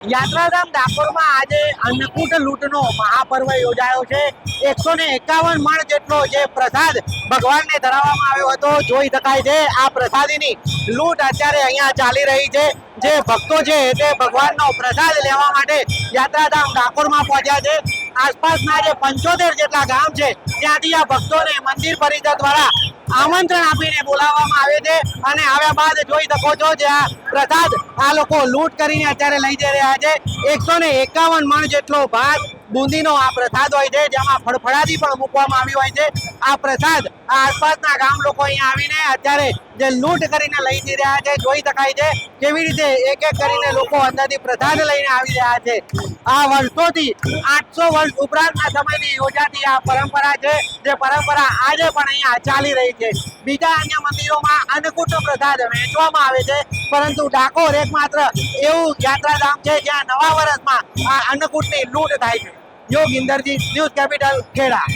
યાત્રાધામ ડાકોરમાં આજે અન્નકૂટ લૂંટનો મહાપર્વ યોજાયો છે. એકસો ને એકાવન મણ જેટલો જે પ્રસાદ ભગવાનને ધરાવવામાં આવ્યો હતો, જોઈ શકાય છે. આ પ્રસાદીની લૂંટ અત્યારે અહીંયા ચાલી રહી છે. જે ભક્તો છે તે ભગવાનનો પ્રસાદ લેવા માટે યાત્રાધામ ડાકોરમાં પહોંચ્યા છે. આસપાસના જે પંચોતેર જેટલા ગામ છે, ત્યાંથી આ ભક્તોને મંદિર પરિષદ દ્વારા આમંત્રણ આપીને બોલાવવામાં આવે છે. અને આવ્યા બાદ જોઈ શકો છો જે આ પ્રસાદ આ લોકો લૂંટ કરીને અત્યારે લઈ જઈ રહ્યા છે. એકસો ને એકાવન મણ જેટલો ભાત બુંદીનો આ પ્રસાદ હોય છે, જેમાં ફળફળાદી પણ મૂકવામાં આવી હોય છે. આ પ્રસાદ આસપાસના ગામ લોકો અહીંયા આવીને અત્યારે જે લૂંટ કરીને લઈ જઈ રહ્યા છે, જોઈ શકાય છે કેવી રીતે એક એક કરીને લોકો અંદરથી પ્રસાદ લઈને આવી રહ્યા છે. આ વર્ષોથી આઠસો વર્ષ ઉપરાંતના સમયની યોજાતી આ પરંપરા છે, જે પરંપરા આજે પણ અહીંયા ચાલી રહી છે. બીજા અન્ય મંદિરોમાં અન્નકૂટ પ્રસાદ વહેંચવામાં આવે છે. પરંતુ ડાકોર એકમાત્ર એવું યાત્રાધામ છે જ્યાં નવા વર્ષમાં આ અન્નકૂટની લૂંટ થાય છે. યોગ ઇન્દરજી ન્યૂઝ કેપિટલ ખેડા.